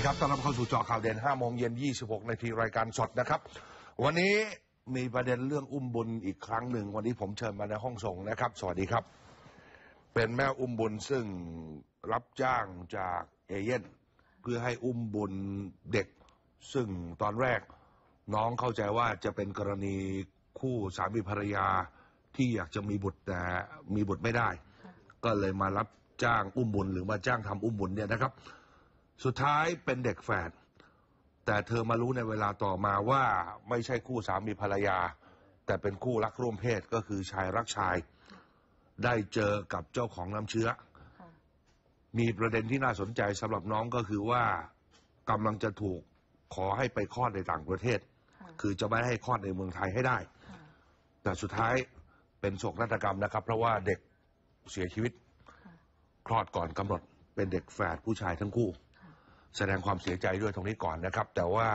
ดีครับต้อนรับเข้าสู่จาะข่าวเด่น5โมงเย็น 26 นาทีรายการสดนะครับ วันนี้มีประเด็นเรื่องอุ้มบุญอีกครั้งหนึ่ง วันนี้ผมเชิญมาในห้องส่งนะครับ สวัสดีครับ เป็นแม่อุ้มบุญซึ่งรับจ้างจากเอเย่นเพื่อให้อุ้มบุญเด็ก ซึ่งตอนแรกน้องเข้าใจว่าจะเป็นกรณีคู่สามีภรรยาที่อยากจะมีบุตรแต่มีบุตรไม่ได้ ก็เลยมารับจ้างอุ้มบุญหรือมาจ้างทำอุ้มบุญเนี่ยนะครับ สุดท้ายเป็นเด็กแฝดแต่เธอมารู้ในเวลาต่อมาว่าไม่ใช่คู่สามีภรรยา แต่เป็นคู่รักร่วมเพศก็คือชายรักชาย ได้เจอกับเจ้าของน้ำเชื้อ มีประเด็นที่น่าสนใจสำหรับน้องก็คือว่ากำลังจะถูกขอให้ไปคลอดในต่างประเทศ คือจะไม่ให้คลอดในเมืองไทยให้ได้ แต่สุดท้ายเป็นโศกนาฏกรรมนะครับ เพราะว่าเด็กเสียชีวิตคลอดก่อนกำหนดเป็นเด็กแฝดผู้ชายทั้งคู่ แสดงความเสียใจด้วยตรงนี้ก่อนนะครับ แต่ว่า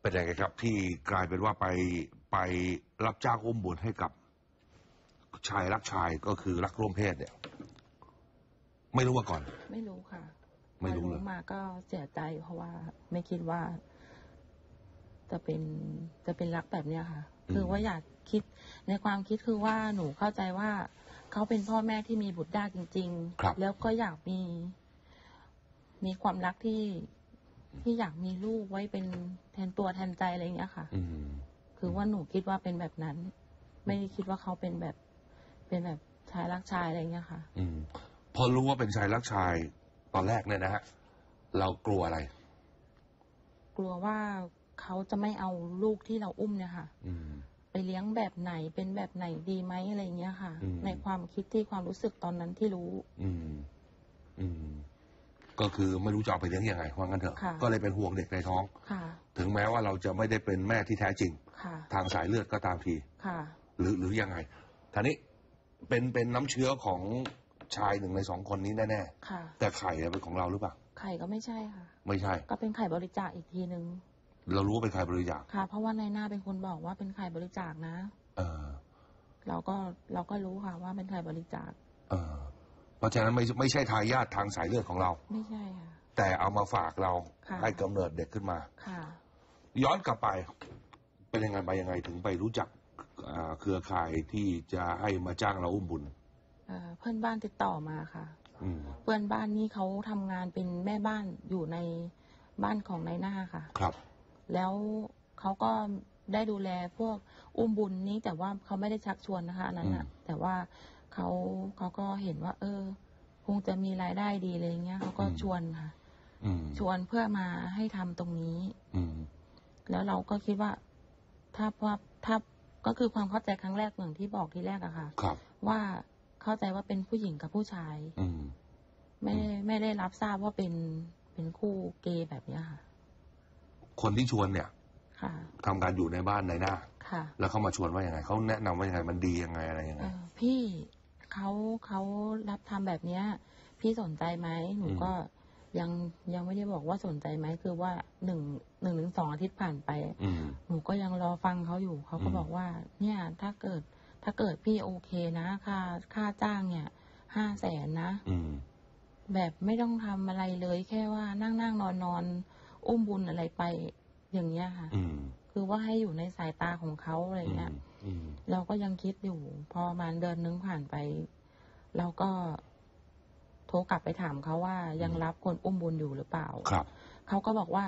เป็นยังไงครับ ที่กลายเป็นว่าไปไปรับจ้างอุ้มบุญให้กับชายรักชายก็คือรักร่วมเพศเนี่ย ไม่รู้มาก่อน ไม่รู้ค่ะไม่รู้เลยพอมาก็เสียใจเพราะว่าไม่คิดว่า จะเป็นจะเป็นรักแบบเนี้ยค่ะ คือว่าอยากคิดในความคิดคือว่าหนูเข้าใจว่าเขาเป็นพ่อแม่ที่มีบุตรได้จริงครับๆแล้วก็อยากมี มีความรักที่ที่อยากมีลูกไว้เป็นแทนตัวแทนใจอะไรอย่างเงี้ยค่ะอืมคือว่าหนูคิดว่าเป็นแบบนั้น ไม่ได้คิดว่าเขาเป็นแบบ เป็นแบบชายรักชายอะไรอย่างเงี้ยค่ะ อืม พอรู้ว่าเป็นชายรักชายตอนแรกเนี่ยนะฮะเรากลัวอะไร กลัวว่าเขาจะไม่เอาลูกที่เราอุ้มเนี่ยค่ะอืมไปเลี้ยงแบบไหนเป็นแบบไหนดีไหมอะไรเงี้ยค่ะอืมในความคิดที่ความรู้สึกตอนนั้นที่รู้ อืม อืม ก็คือไม่รู้จะเอาไปเลี้ยงยังไงว่างั้นเถอะค่ะก็เลยเป็นห่วงเด็กในท้อง ค่ะ ถึงแม้ว่าเราจะไม่ได้เป็นแม่ที่แท้จริง ค่ะ ทางสายเลือดก็ตามที ค่ะ หรือหรือยังไงท่านี้เป็นเป็นน้ำเชื้อของชายหนึ่งในสองคนนี้แน่ค่ะ ๆ แต่ไข่อะเป็นของเราหรือเปล่า ไข่ก็ไม่ใช่ค่ะ ไม่ใช่ ก็เป็นไข่บริจาคอีกทีนึง เรารู้ว่าเป็นไข่บริจาคค่ะ เพราะว่านายหน้าเป็นคนบอกว่าเป็นไข่บริจาคนะ เออเราก็เราก็รู้ค่ะว่าเป็นไข่บริจาค เออเพ ราะฉะนั้นไม่ไม่ใช่ทายาททางสายเลือดของเรา ไม่ใช่ค่ะ แต่เอามาฝากเราค่ะ ให้กำเนิดเด็กขึ้นมา ค่ะ ย้อนกลับไป เป็นยังไงไปยังไงถึงไปรู้จักอ่าเครือข่ายที่จะให้มาจ้างเราอุ้มบุญ เอ่อเพื่อนบ้านติดต่อมาค่ะ อืม เพื่อนบ้านนี่เขาทำงานเป็นแม่บ้านอยู่ในบ้านของนายหน้าค่ะ ครับ แล้วเขาก็ได้ดูแลพวกอุ้มบุญนี้แต่ว่าเขาไม่ได้ชักชวนนะคะอันนั้นอะอืม แต่ว่า เขาเขาก็เห็นว่า เออ คงจะมีรายได้ดีอะไรเงี้ยเขาก็ชวนค่ะอืมชวนเพื่อมาให้ทำตรงนี้ อืมแล้วเราก็คิดว่า ถ้าว่าถ้าก็คือความเข้าใจครั้งแรกเหมือนที่บอกที่แรกอะค่ะครับว่าเข้าใจว่าเป็นผู้หญิงกับผู้ชาย อืมไม่ได้ไม่ได้รับทราบว่าเป็นเป็นคู่เกย์แบบเนี้ยค่ะ คนที่ชวนเนี่ย ค่ะทำการอยู่ในบ้านในหน้าค่ะ แล้วเขามาชวนว่ายังไงเขาแนะนำว่ายังไงมันดียังไงอะไรยังไงเออพี่ เขาเขารับทำแบบเนี้ย พี่สนใจไหมหนูอืมก็ยังยังไม่ได้บอกว่าสนใจไหมคือว่าหนึ่งหนึ่งถึงสองอาทิตย์ผ่านไปอืมหนูก็ยังรอฟังเขาอยู่เขาก็อืมบอกว่า เนี่ยถ้าเกิดถ้าเกิดพี่โอเคนะค่าค่าจ้างเนี่ยห้าแสนนะอืมแบบไม่ต้องทำอะไรเลย แค่ว่านั่งนั่งนอนนอนอุ้มบุญอะไรไปอย่างเงี้ยค่ะอืม คือว่าให้อยู่ในสายตาของเขาอะไรอืเงี้ยมอืมเราก็ยังคิดอยู่ พอประมาณเดือนนึงผ่านไปเราก็โทรกลับไปถามเขาว่ายังรับคนอุ้มบุญอยู่หรือเปล่าครับเขาก็บอกว่า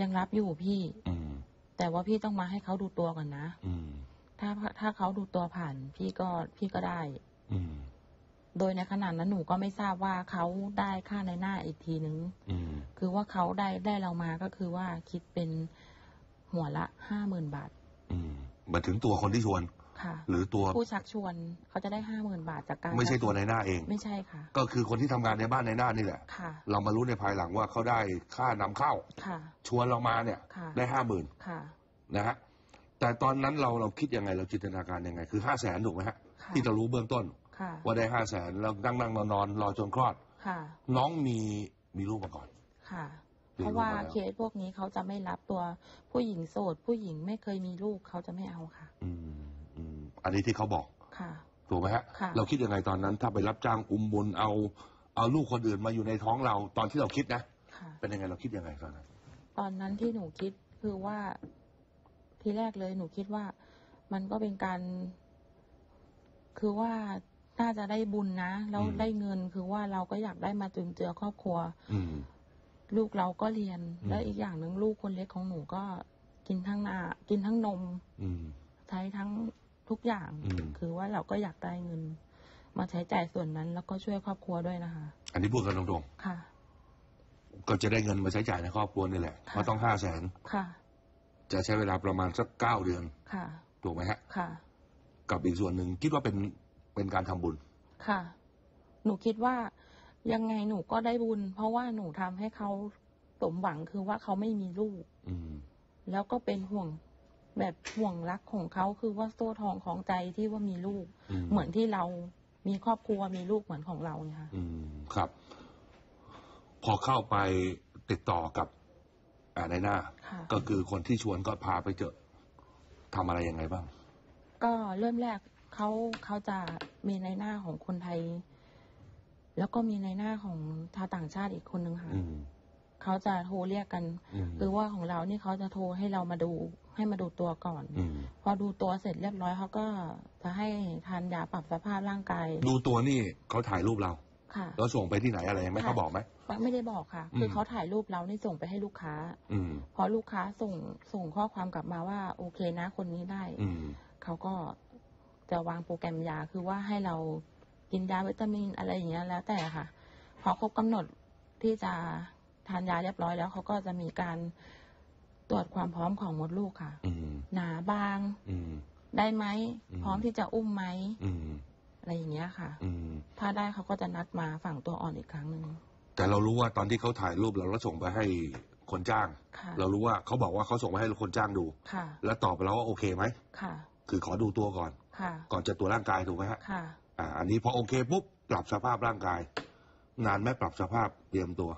ยังรับอยู่พี่ อืมแต่ว่าพี่ต้องมาให้เขาดูตัวก่อนนะอืมถ้าถ้าเขาดูตัวผ่าน พี่ก็พี่ก็ได้ อืมโดยในขณะนั้นหนูก็ไม่ทราบว่าเขาได้ค่าในหน้าอีกทีนึงอืมคือว่าเขาได้ได้เรามาก็คือว่าคิดเป็น หัวละห้าหมื่นบาทอืมมาถึงตัวคนที่ชวน ค่ะ หรือตัวผู้ชักชวนเขาจะได้ห้าหมื่นบาทจากการไม่ใช่ตัวในหน้าเอง ไม่ใช่ค่ะ ก็คือคนที่ทำงานในบ้านในหน้านี่แหละค่ะ เรามารู้ในภายหลังว่าเขาได้ค่านำเข้า ค่ะ ชวนเรามาเนี่ย ค่ะ ได้ห้าหมื่นค่ะ นะฮะแต่ตอนนั้นเราเราคิดยังไงเราจินตนาการยังไง คือห้าแสนถูกไหมฮะค่ะ ที่เรารู้เบื้องต้น ค่ะ ว่าได้ห้าแสนแล้วนั่งนั่งนอนนอนรอจนคลอด ค่ะ น้องมีมีลูกมาก่อน ค่ะมี เพราะลูกว่ามาแล้วเคสพวกนี้เขาจะไม่รับตัวผู้หญิงโสด ผู้หญิงไม่เคยมีลูกเขาจะไม่เอาค่ะ อืมอืมอันนี้ที่เขาบอกค่ะถูกไหมฮะค่ะเราคิดยังไงตอนนั้นถ้าไปรับจ้างอุ้มบุญเอา เอาลูกคนอื่นมาอยู่ในท้องเราตอนที่เราคิดนะคค่ะเป็นยังไงเราคิดยังไงตอนนั้นตอนนั้นที่หนูคิดคือว่าทีแรกเลยหนูคิดว่า มันก็เป็นการ คือว่าน่าจะได้บุญนะแล้วได้เงินคือว่าเราก็อยากได้มาจุนเจือครอบครัวอืม ลูกเราก็เรียนอืมแล้วอีกอย่างหนึ่งลูกคนเล็กของหนูก็กินทั้งนากินทั้งนมอืมใช้ทั้งทุกอย่างอืมคือว่าเราก็อยากได้เงิน มาใช้จ่ายส่วนนั้น แล้วก็ช่วยครอบครัวด้วยนะคะ อันนี้พูดกันตรงค่ะๆก็จะได้เงินมาใช้จ่ายในครอบครัวนี่แหละค่ะเพราะต้องห้าแสนค่ะ จะใช้เวลาประมาณสักเก้าเดือนค่ะถูกไหมฮะค่ะ กับอีกส่วนหนึ่งคิดว่าเป็นเป็นการทำบุญ ค่ะ หนูคิดว่า ยังไงหนูก็ได้บุญ เพราะว่าหนูทำให้เขาสมหวังคือว่าเขาไม่มีลูก อืมแล้วก็เป็นห่วงแบบห่วงรักของเขาคือว่าโซ่ทองของใจที่ว่ามีลูกอืมเหมือนที่เรามีครอบครัวมีลูกเหมือนของเราเนี่ยค่ะอืมครับ พอเข้าไปติดต่อกับอ่าในหน้าค่ะก็คือคนที่ชวนก็พาไปเจอทำอะไรยังไงบ้าง ก็เริ่มแรกเขาเขาจะมีในหน้าของคนไทย แล้วก็มีในหน้าของชาวต่างชาติอีกคนนึงค่ะอืมเขาจะโทรเรียกกันอืมคือว่าของเรานี่เขาจะโทรให้เรามาดู ให้มาดูตัวก่อนอืมพอดูตัวเสร็จเรียบร้อยเขาก็จะให้ทานยาปรับสภาพร่างกาย ดูตัวนี่เขาถ่ายรูปเราค่ะแล้วส่งไปที่ไหนอะไรไหมค่ะเขาบอกไหมไม่ได้บอกค่ะอืมคือเขาถ่ายรูปเรานี่ส่งไปให้ลูกค้า อืมพอลูกค้าส่งส่งข้อความกลับมาว่า โอเคนะคนนี้ได้ อืมเขาก็จะวางโปรแกรมยาคือว่าให้เรา กินยาวิตามินอะไรอย่างเงี้ยแล้วแต่ค่ะ พอครบกำหนดที่จะทานยาเรียบร้อยแล้วเขาก็จะมีการตรวจความพร้อมของมดลูกค่ะอืมหนาบางอืมได้ไหมอืมพร้อมที่จะอุ้มไหมอืมอะไรอย่างเงี้ยค่ะอืมถ้าได้เขาก็จะนัดมาฝั่งตัวอ่อนอีกครั้งหนึ่งแต่เรารู้ว่าตอนที่เขาถ่ายรูปเราแล้วส่งไปให้คนจ้างค่ะเรารู้ว่าเขาบอกว่าเขาส่งไปให้คนจ้างดูค่ะแล้วตอบไปแล้วว่าโอเคไหมค่ะคือขอดูตัวก่อนค่ะก่อนจะตรวจร่างกายถูกไหมฮะค่ะ อ่า อันนี้พอโอเคปุ๊บปรับสภาพร่างกาย นานไหมปรับสภาพเตรียมตัว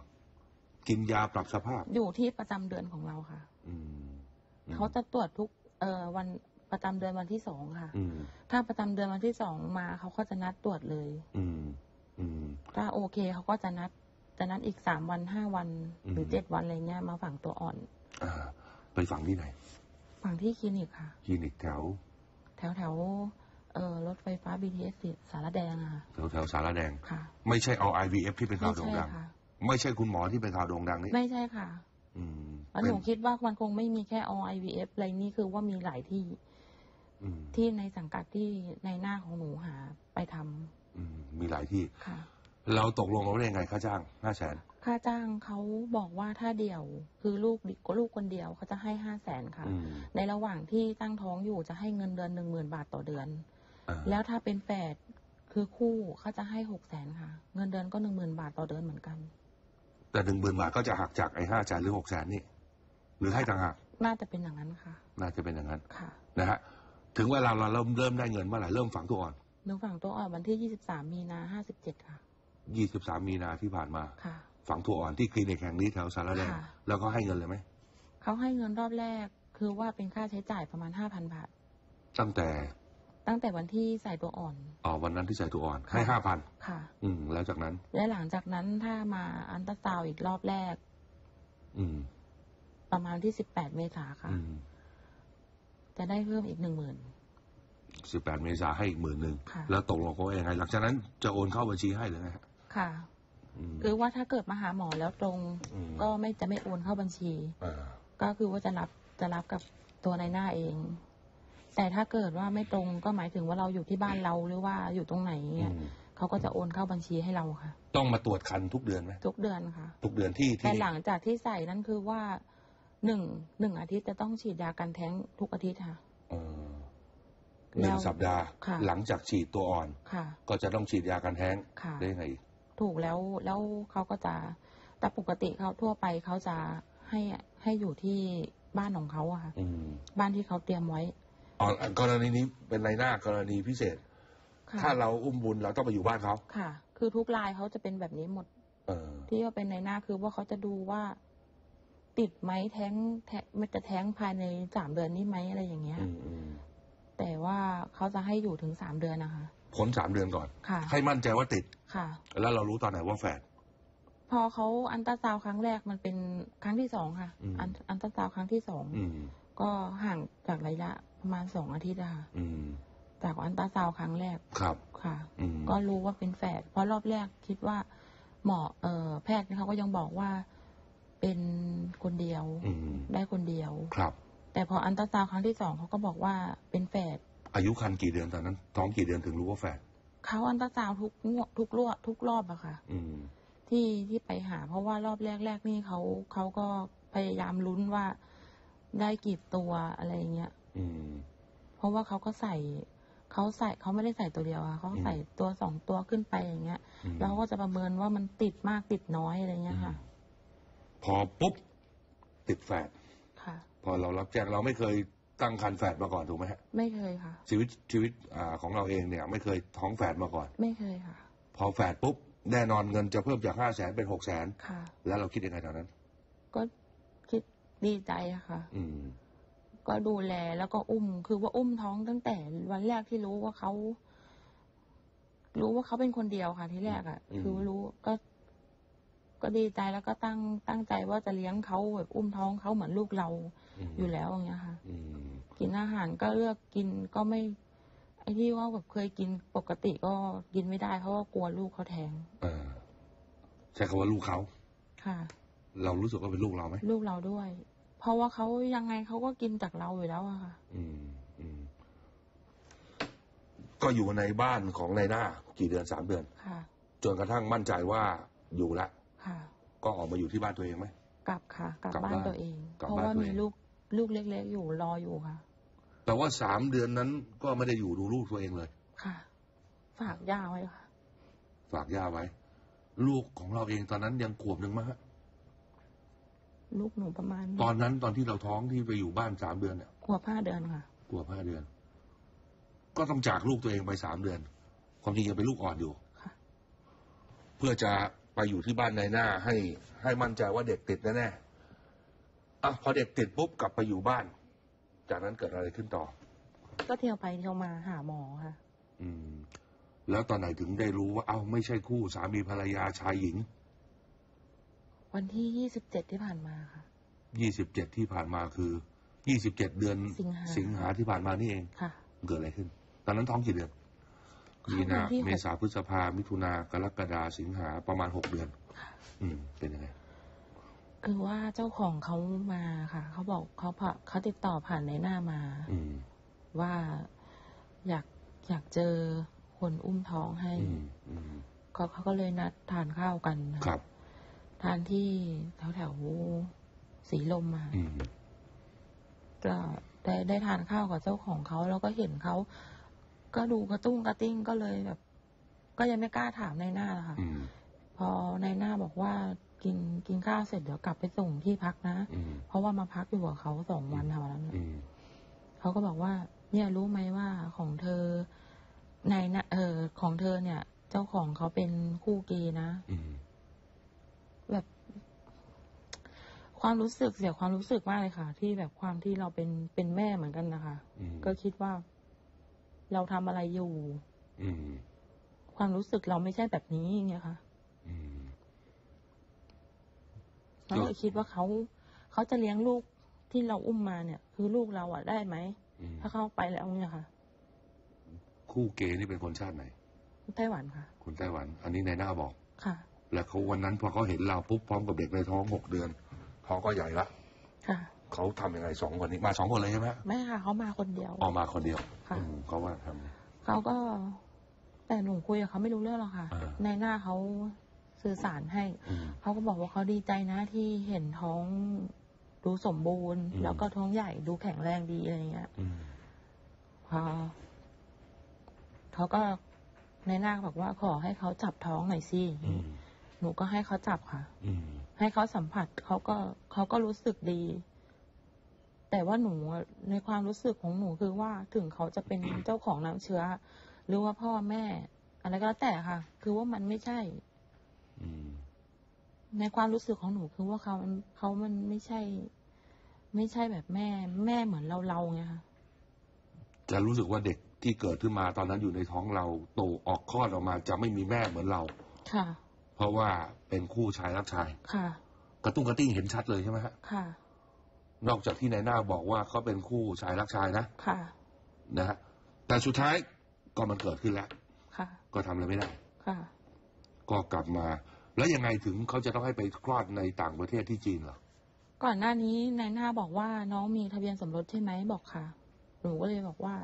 กินยาปรับสภาพ อยู่ที่ประจำเดือนของเราค่ะอืมอืมเขาจะตรวจทุกเอ่อวันประจำเดือนวันที่สองค่ะ อืมถ้าประจำเดือนวันที่สองมาเขาก็จะนัดตรวจเลย อืมอืม ถ้าโอเคเขาก็จะนัดจะนัดอีกสามวันห้าวันอืมหรือเจ็ดวันอะไรเงี้ยมาฝั่งตัวอ่อน อ่า ไปฝังที่ไหน ฝั่งที่คลินิกค่ะ คลินิกแถวแถวแถว เอ่อรถไฟฟ้า BTS สารแดงอะค่ะ แถวแถวสารแดง ค่ะ ไม่ใช่เอา IVF ที่เป็นไม่ข่าวโด่งใช่ดัง ค่ะ ไม่ใช่คุณหมอที่เป็นข่าวโด่งดังนี่ไม่ใช่ค่ะอืมแล้วหเป็นนูคิดว่ามันคงไม่มีแค่ all IVF อะไรนี่คือว่ามีหลายที่อืมที่ในสังกัดที่ในหน้าของหนูหาไปทำอืมมีหลายที่ ค่ะ เราตกลงกันว่ายังไงค่าจ้างห้าแสนค่าจ้างเขาบอกว่าถ้าเดี่ยว คือลูกลูกคนเดียวเขาจะให้ห้าแสนค่ะอืมในระหว่างที่ตั้งท้องอยู่จะให้เงินเดือนหนึ่งหมื่นบาทต่อเดือนอ่า แล้วถ้าเป็นแฝดคือคู่เขาจะให้หกแสนค่ะ เงินเดือนก็หนึ่งหมื่นบาทต่อเดือนเหมือนกัน แต่หนึ่งหมื่นบาทก็จะหักจากไอ้ห้าแสนหรือหกแสนนี่หรือให้ต่างหากน่าจะเป็นอย่างนั้นค่ะ น่าจะเป็นอย่างนั้นค่ะนะฮะถึงเวลาเราเริ่มเริ่มได้เงินเมื่อไหร่เริ่มฝังตัวอ่อนหนูฝั่งตัวอ่อนวันที่ยี่สิบสามมีนาห้าสิบเจ็ดค่ะยี่สิบสามมีนาที่ผ่านมาค่ะฝังตัวอ่อนที่คลินิกแห่งนี้แถวสารแดงค่ะแล้วก็ให้เงินเลยไหม เขาให้เงินรอบแรก คือว่าเป็นค่าใช้จ่ายประมาณห้าพันบาท ตั้งแต่ ตั้งแต่วันที่ใส่ตัวอ่อนอ๋อวันนั้นที่ใส่ตัวอ่อนค่ะให้ห้าพันค่ะ อืม แล้วจากนั้น และหลังจากนั้นถ้ามาอันตราซาวด์อีกรอบแรก อืม ประมาณที่สิบแปดเมษาค่ะอืมจะได้เพิ่มอีกหนึ่งหมื่นสิบแปดเมษาให้อีกหมื่นหนึ่งค่ะแล้วตกลงเขาว่ายังไงหลังจากนั้นจะโอนเข้าบัญชีให้หรือไงฮะค่ะอืมคือว่าถ้าเกิดมาหาหมอแล้วตรงอืมก็ไม่จะไม่โอนเข้าบัญชีอ่าก็คือว่าจะรับจะรับกับตัวในหน้าเอง แต่ถ้าเกิดว่าไม่ตรงก็หมายถึงว่าเราอยู่ที่บ้านเราหรือว่าอยู่ตรงไหนอืเนี่ยมเขาก็จะโอนเข้าบัญชีให้เราค่ะ ต้องมาตรวจคันทุกเดือนไหมทุกเดือนค่ะ ทุกเดือนที่แต่ที่หลังจากที่ใส่นั่นคือว่าหนึ่งหนึ่งอาทิตย์จะต้องฉีดยากันแท้งทุกอาทิตย์ค่ะเอ่อหนึ่งแล้วสัปดาห์ค่ะหลังจากฉีดตัวอ่อนค่ะก็จะต้องฉีดยากันแท้งค่ะได้ยังไงอีกถูกแล้วแล้วเขาก็จะแต่ปกติเขาทั่วไปเขาจะให้ให้อยู่ที่บ้านของเขาอะค่ะอืมบ้านที่เขาเตรียมไว้ อ๋อกรณีนี้เป็นในหน้ากรณีพิเศษ ค่ะถ้าเราอุ้มบุญเราต้องไปอยู่บ้านเขาค่ะ คือทุกรายเขาจะเป็นแบบนี้หมด เออ ที่ว่าเป็นในหน้าคือว่าเขาจะดูว่า ติดไหมแท้งแท้มันจะแท้งภายในสามเดือนนี้ไหมอะไรอย่างเงี้ย อืมอืมแต่ว่าเขาจะให้อยู่ถึงสามเดือนนะคะ ผลสามเดือนก่อน ค่ะ ให้มั่นใจว่าติด ค่ะ แล้วเรารู้ตอนไหนว่าแฝดพพอเขาอันตราซาวด์ครั้งแรกมันเป็นครั้งที่สองค่ะอืม อันอันตราซาวด์ครั้งที่สองอืม ก็ห่างจากระยะ ประมาณสองอาทิตย์อะค่ะอืม จากอันตราซาวด์ครั้งแรกครับ ค่ะ อืม ก็รู้ว่าเป็นแฝดเพราะรอบแรกคิดว่า หมอเอ่อแพทย์เขาก็ยังบอกว่าเป็นคนเดียว อืม ได้คนเดียว ครับ แต่พออันตราซาวด์ครั้งที่สองเขาก็บอกว่าเป็นแฝดอายุคันกี่เดือนตอนนั้น ท้องกี่เดือนถึงรู้ว่าแฝดเขาอันตราซาวด์ทุกงวดทุกรอบทุกรอบอะค่ะ อืม ที่ที่ไปหา เพราะว่ารอบแรกๆนี่เขาเขาก็พยายามลุ้นว่าได้กี่ตัวอะไรเงี้ยอืม เพราะว่าเขาก็ใส่เขาใส่เขาไม่ได้ใส่ตัวเดียวอะเขาใส่ตัวสองตัวขึ้นไปอย่างเงี้ยอืมแล้วเขาก็จะประเมินว่ามันติดมากติดน้อยอะไรเงี้ยค่ะ พอปุ๊บติดแฝดค่ะ พอเรารับแจ้งเราไม่เคยตั้งคันแฝดมาก่อนถูกไหมฮะไม่เคยค่ะ ชีวิตชีวิตอ่าของเราเองเนี่ย ไม่เคยท้องแฝดมาก่อน ไม่เคยค่ะ พอแฝดปุ๊บแน่นอนเงินจะเพิ่มจากห้าแสนเป็นหกแสนค่ะ แล้วเราคิดยังไงตอนนั้น ก็คิดดีใจอะค่ะ อืม ก็ดูแลแล้วก็อุ้ม คือว่าอุ้มท้องตั้งแต่วันแรกที่รู้ว่าเขา รู้ว่าเขาเป็นคนเดียวค่ะที่แรกอะ่ะอืมคือรู้ก็ ก็ดีใจแล้วก็ตั้งตั้งใจว่าจะเลี้ยงเขาแบบอุ้มท้องเขาเหมือนลูกเราอืมอยู่แล้วอย่างเงี้ยค่ะอืมกินอาหารก็เลือกกินก็ไม่ไอ้ที่ว่าแบบเคยกินปกติก็กินไม่ได้เพราะว่ากลัวลูกเขาแทงเออใช้คำว่าลูกเขาค่ะ เรารู้สึกว่าเป็นลูกเราไหมลูกเราด้วย เพราะว่าเขายังไงเขาก็กินจากเราอยู่แล้วอะค่ะ อืมอืมก็อยู่ในบ้านของนายหน้า กี่เดือนสามเดือน ค่ะ จนกระทั่งมั่นใจว่าอยู่ละ ค่ะ ก็ออกมาอยู่ที่บ้านตัวเองไหม กลับค่ะ กลับกลับบ้านบ้านตัวเอง กลับเพราะบ้านว่าตัวมีเองลูกลูกเล็กๆอยู่รออยู่ค่ะ แต่ว่าสามเดือนนั้นก็ไม่ได้อยู่ดูลูกตัวเองเลย ค่ะ ฝากย่าไว้ค่ะ ฝากย่าไว้ ลูกของเราเองตอนนั้นยังขวบหนึ่งมั้งฮะ ลูกหนูประมาณตอนนั้นตอนที่เราท้องที่ไปอยู่บ้านสามเดือนเนี่ยขวบห้าเดือนค่ะขวบห้าเดือน ก็ต้องจากลูกตัวเองไปสามเดือน ความจริงยังเป็นลูกอ่อนอยู่ค่ะเพื่อจะไปอยู่ที่บ้านในหน้า ให้ ให้มั่นใจว่าเด็กติดแน่ๆอะพอเด็กติดปุ๊บกลับไปอยู่บ้าน จากนั้นเกิดอะไรขึ้นต่อ ก็เที่ยวไปเที่ยวมาหาหมอค่ะ อืม แล้วตอนไหนถึงได้รู้ว่า เอ้าไม่ใช่คู่สามีภรรยาชายหญิง วันที่ยี่สิบเจ็ดที่ผ่านมาค่ะยี่สิบเจ็ดที่ผ่านมาคือยี่สิบเจ็ดเดือนสิงหาสิงหาที่ผ่านมานี่เองค่ะ เกิดอะไรขึ้น ตอนนั้นท้องกี่เดือนมีนาวันที่หกเมษาพฤษภามิถุนากรกฎาสิงหาประมาณหกเดือนค่ะอืม เป็นยังไงคือว่าเจ้าของเขามาค่ะ เขาบอกเขาผ่าเขาติดต่อผ่านในหน้ามา อืมว่าอยากอยากเจอคนอุ้มท้องให้อืมอืมเขาเขาก็เลยนัดทานข้าวกันค่ะครับ ทานที่แถวแถวๆสีลมมาอืมก็ได้ได้ทานข้าวกับเจ้าของเขาแล้วก็เห็นเขาก็ดูกระตุ้งกระติ้งก็เลยแบบ ก็ยังไม่กล้าถามในหน้าค่ะอืมพอในหน้าบอกว่ากินกินข้าวเสร็จเดี๋ยวกลับไปส่งที่พักนะอืมเพราะว่ามาพักอยู่กับเขาสองวันค่ะวันนั้นอืมเขาก็บอกว่า เนี่ยรู้ไหมว่าของเธอในนะเออของเธอเนี่ย เจ้าของเขาเป็นคู่เกย์นะอืม แบบความรู้สึกเสียความรู้สึกมากเลยค่ะ ที่แบบความที่เราเป็นเป็นแม่เหมือนกันนะคะอืมก็คิดว่า เราทำอะไรอยู่ อืมความรู้สึกเราไม่ใช่แบบนี้อย่างเงี้ยค่ะอืมเราก็เลยคิดว่าเขาเขาจะเลี้ยงลูกที่เราอุ้มมาเนี่ย คือลูกเราอะได้ไหมอืมถ้าเขาไปแล้วเนี่ยค่ะ คู่เกย์นี่เป็นคนชาติไหนไต้หวันค่ะคนไต้หวัน อันนี้ในหน้าบอกค่ะ แล้วเขาวันนั้นพอเขาเห็นเราปุ๊บพร้อมกับเด็กในท้องหกเดือนท้องก็ใหญ่ละค่ะ เขาทำยังไงสองคนนี้มาสองคนเลยใช่ไหมไม่ค่ะเขามาคนเดียว ออกมาคนเดียวค่ะ อืมเขาว่าทำ เขาก็ แต่หนูคุยกับเขาไม่รู้เรื่องหรอกค่ะ อ่า ในหน้าเขาสื่อสารให้ อืม เขาก็บอกว่าเขาดีใจนะที่เห็นท้องดูสมบูรณ์ อืม แล้วก็ท้องใหญ่ดูแข็งแรงดีอะไรเงี้ยอืมพอเขาก็ในหน้าบอกว่าขอให้เขาจับท้องหน่อยสิอืม หนูก็ให้เขาจับค่ะ อืม ให้เขาสัมผัสเขาก็เขาก็รู้สึกดี แต่ว่าหนูอะในความรู้สึกของหนูคือว่าถึงเขาจะเป็น เจ้าของน้ำเชื้อ หรือว่าพ่อแม่ อะไรก็แล้วแต่ค่ะ คือว่ามันไม่ใช่ อืม ในความรู้สึกของหนูคือว่าเขาเขามันไม่ใช่ ไม่ใช่แบบแม่ แม่เหมือนเราเราไงค่ะ จะรู้สึกว่าเด็กที่เกิดขึ้นมาตอนนั้นอยู่ในท้องเราโตออกคลอดออกมา จะไม่มีแม่เหมือนเรา ค่ะ เพราะว่าเป็นคู่ชายรักชาย ค่ะ กระตุ้งกระติ้งเห็นชัดเลยใช่ไหมฮะ ค่ะ นอกจากที่นายหน้าบอกว่าเขาเป็นคู่ชายรักชายนะ ค่ะ นะฮะ แต่สุดท้ายก็มันเกิดขึ้นแล้ว ค่ะ ก็ทำอะไรไม่ได้ ค่ะ ก็กลับมา แล้วยังไงถึงเขาจะต้องให้ไปคลอดในต่างประเทศที่จีนเหรอ ก่อนหน้านี้นายหน้าบอกว่าน้องมีทะเบียนสมรสใช่ไหมบอกค่ะ หนูก็เลยบอกว่า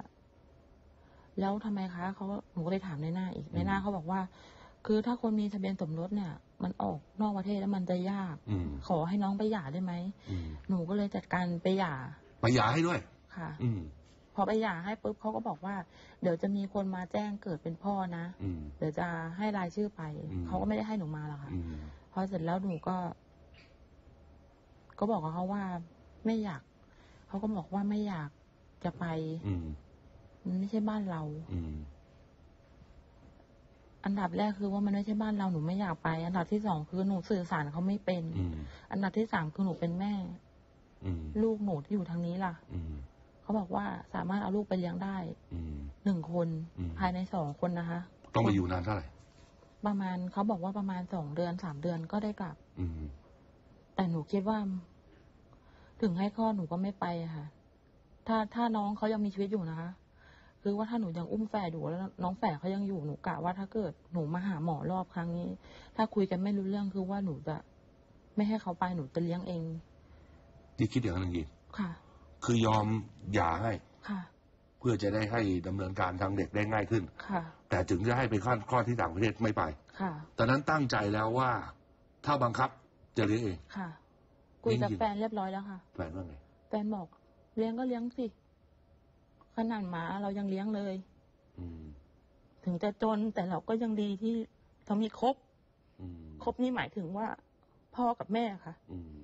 แล้วทำไมคะเขาหนูก็เลยถามนายหน้าอีกนายหน้าเขาบอกว่า คือถ้าคนมีทะเบียนสมรสเนี่ย มันออกนอกประเทศแล้วมันจะยากอืมขอให้น้องไปหย่าได้ไหมอืมหนูก็เลยจัดการไปหย่าไปหย่าให้ด้วย ค่ะ อืมพอไปหย่าให้ปุ๊บเขาก็บอกว่า เดี๋ยวจะมีคนมาแจ้งเกิดเป็นพ่อนะอืมเดี๋ยวจะให้รายชื่อไปอืมเขาก็ไม่ได้ให้หนูมาหรอกค่ะอืมพอเสร็จแล้วหนูก็ ก็บอกกับเขาว่าไม่อยากเขาก็บอกว่าไม่อยากจะไปอืมมันไม่ใช่บ้านเรา อืม อันดับแรกคือว่ามันไม่ใช่บ้านเราหนูไม่อยากไป อันดับที่สองคือหนูสื่อสารเขาไม่เป็นอืมอันดับที่สามคือหนูเป็นแม่อืมลูกหนูที่อยู่ทางนี้ล่ะอืมเขาบอกว่าสามารถเอาลูกไปเลี้ยงได้อืมหนึ่งคนอืมภายในสองคนนะคะ ต้องไปอยู่นานเท่าไหร่ประมาณเขาบอกว่าประมาณสองเดือนสามเดือนก็ได้กลับอืมแต่หนูคิดว่า ถึงให้คลอดหนูก็ไม่ไปอะค่ะ ถ้าถ้าน้องเขายังมีชีวิตอยู่นะคะ คือว่าถ้าหนูยังอุ้มแฝดอยู่แล้วน้องแฝดเขายังอยู่หนูกะว่าถ้าเกิดหนูมาหาหมอรอบครั้งนี้ ถ้าคุยกันไม่รู้เรื่องคือว่าหนูจะ ไม่ให้เขาไปหนูจะเลี้ยงเองที่คิดอย่างนั้นจริงค่ะๆคือยอมหย่าให้ค่ะ เพื่อจะได้ให้ดำเนินการทางเด็กได้ง่ายขึ้นค่ะ แต่ถึงจะให้ไปคลอดคลอดที่ต่างประเทศไม่ไปค่ะตอนนั้นตั้งใจแล้วว่า ถ้าบังคับจะเลี้ยงเองค่ะคุยกับจริงๆแฟนเรียบร้อยแล้วค่ะแฟนว่าไงแฟนบอกเลี้ยงก็เลี้ยงสิข นาดหมาเรายังเลี้ยงเลย อืม ถึงจะจนแต่เราก็ยังดีที่เรามีครบอืมครบนี่หมายถึงว่า พ่อกับแม่ค่ะ อืม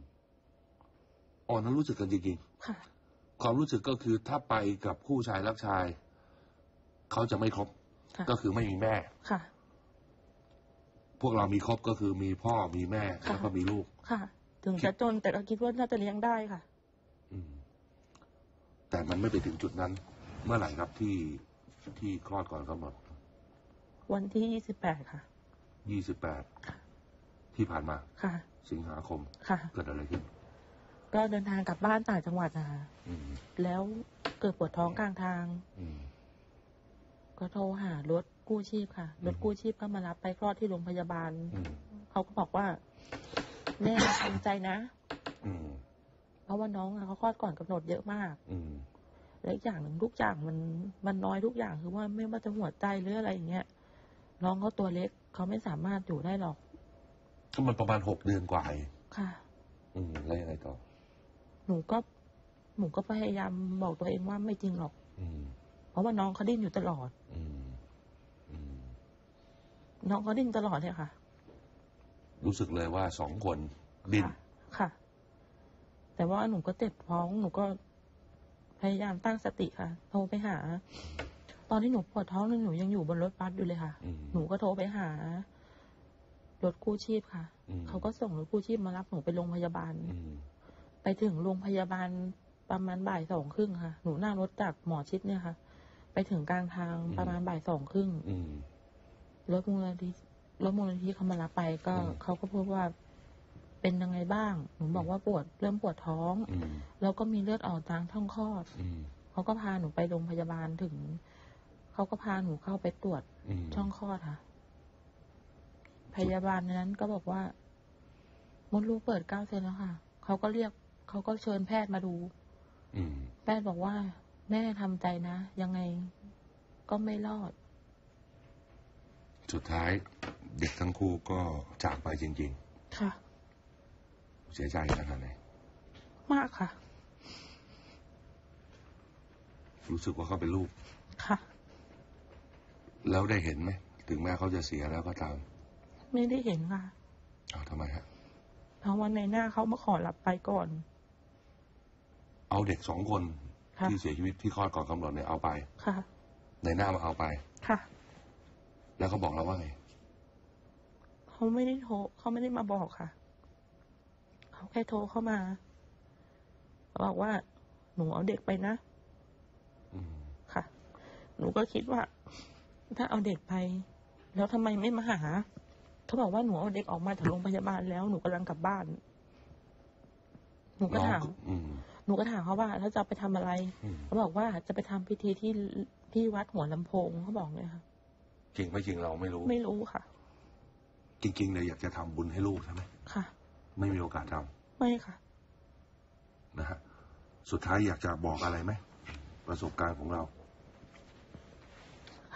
อ๋อนั้นรู้สึกกันจริงค่ะๆความรู้สึกก็คือถ้าไปกับคู่ชายรักชาย เขาจะไม่ครบค่ะก็คือไม่มีแม่ค่ะ พวกเรามีครบก็คือมีพ่อมีแม่ค่ะแล้วก็มีลูกค่ะ ถึงจะจนแต่ก็คิดว่าน่าจะเลี้ยงได้ค่ะ อืม แต่มันไม่ไปถึงจุดนั้น เมื่อไหร่ครับที่ที่คลอดก่อนกำหนดวันที่ยี่สิบแปดค่ะ ยี่สิบแปดที่ผ่านมา ค่ะ สิงหาคม ค่ะ เกิดอะไรขึ้น ก็เดินทางกลับบ้านต่างจังหวัดนะคะอืมแล้วเกิดปวดท้องกลางทาง อืม ก็โทรหารถกู้ชีพค่ะ รถกู้ชีพก็มารับไปคลอดที่โรงพยาบาล อืม เขาก็บอกว่าแม่ทำใจนะ อืม เพราะว่าน้องอะเขาคลอดก่อนกำหนดเยอะมาก อืม และอีกอย่างหนึ่งทุกอย่างมันมันน้อยทุกอย่างคือว่าไม่ว่าจะหัวใจหรืออะไรอย่างเงี้ยน้องเขาตัวเล็กเขาไม่สามารถอยู่ได้หรอกก็มันประมาณหกเดือนกว่าเองค่ะ อืมแล้วยังไงต่อหนูก็หนูก็พยายามบอกตัวเองว่าไม่จริงหรอก อืม เพราะว่าน้องเขาดิ้นอยู่ตลอด อืม อืม น้องเขาดิ้นตลอดเลยค่ะ รู้สึกเลยว่าสองคนดิ้นค่ะค่ะแต่ว่าหนูก็เจ็บท้องหนูก็ พยายามตั้งสติค่ะ โทรไปหา ตอนที่หนูปวดท้องหนูยังอยู่บนรถบัสอยู่เลยค่ะอืมหนูก็โทรไปหารถกู้ชีพค่ะอืมเขาก็ส่งรถกู้ชีพมารับหนูไปโรงพยาบาลอืมไปถึงโรงพยาบาลประมาณบ่ายสองครึ่งค่ะ หนูนั่งรถจากหมอชิดเนี่ยค่ะ ไปถึงกลางทางประมาณบ่ายสองครึ่งอืมรถมูลนิธิรถมูลนิธิเขามารับไปก็อืมเขาก็พูดว่า เป็นยังไงบ้าง หนูบอกว่าปวดเริ่มปวดท้องอืมแล้วก็มีเลือดออกทางช่องคลอดอืมเขาก็พาหนูไปโรงพยาบาลถึง เขาก็พาหนูเข้าไปตรวจอืมช่องคลอดค่ะ พยาบาลนั้นก็บอกว่ามดลูกเปิดเก้าเซนแล้วค่ะ เขาก็เรียก เขาก็เชิญแพทย์มาดูอืมแพทย์บอกว่า แม่ทำใจนะ ยังไงก็ไม่รอด สุดท้ายเด็กทั้งคู่ก็จากไปจริงค่ะๆ เสียใจขนาดไหนมากค่ะ รู้สึกว่าเขาเป็นลูก ค่ะ แล้วได้เห็นไหม ถึงแม้เขาจะเสียแล้วก็ตาม ไม่ได้เห็นค่ะอ้าวทำไมฮะเพราะวันในหน้าเขามาขอรับไปก่อน เอาเด็กสองคน ค่ะ ที่เสียชีวิตที่คลอดก่อนกำหนดเนี่ยเอาไป ค่ะ ในหน้ามาเอาไป ค่ะ แล้วเขาบอกเราว่าไง เขาไม่ได้โทรเขาไม่ได้มาบอกค่ะเขา แค่โทรเข้ามาบอกว่า หนูเอาเด็กไปนะค่ะ หนูก็คิดว่า ถ้าเอาเด็กไป แล้วทำไมไม่มาหาเขาบอกว่าหนูเอาเด็กออกมาจากโรงพยาบาลแล้วหนูกำลังกลับบ้าน หนูก็ถามหนูก็ถามเขาว่าแล้วจะเอาไปทำอะไรเขาบอกว่าจะไปทำพิธีที่ที่วัดหัวลำโพงเขาบอกเลยค่ะจริงไม่จริงเราไม่รู้ ไม่รู้ค่ะ จริงๆเนี่ยอยากจะทำบุญให้ลูกใช่ไหมค่ะ ไม่มีโอกาสทำ ไม่ค่ะ นะฮะ สุดท้ายอยากจะบอกอะไรไหม ประสบการณ์ของเรา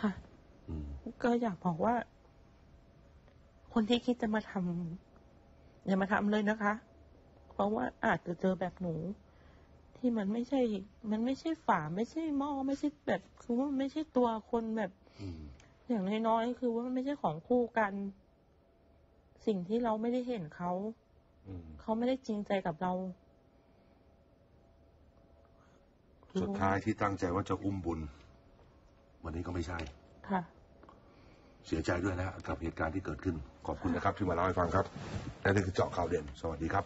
ค่ะ อืม ก็อยากบอกว่า คนที่คิดจะมาทำอย่ามาทำเลยนะคะ เพราะว่าอาจจะเจอแบบหนู ที่มันไม่ใช่ มันไม่ใช่ฝาไม่ใช่หม้อไม่ใช่แบบ คือว่ามันไม่ใช่ตัวคนแบบ อืม อย่างน้อยๆคือว่ามันไม่ใช่ของคู่กัน สิ่งที่เราไม่ได้เห็นเขาอืม เขาไม่ได้จริงใจกับเรา สุดท้ายที่ตั้งใจว่าจะอุ้มบุญ วันนี้ก็ไม่ใช่ ค่ะ เสียใจด้วยนะฮะกับเหตุการณ์ที่เกิดขึ้น ขอบคุณนะครับ ที่มาเล่าให้ฟังครับและนี่คือเจาะข่าวเด่น สวัสดีครับ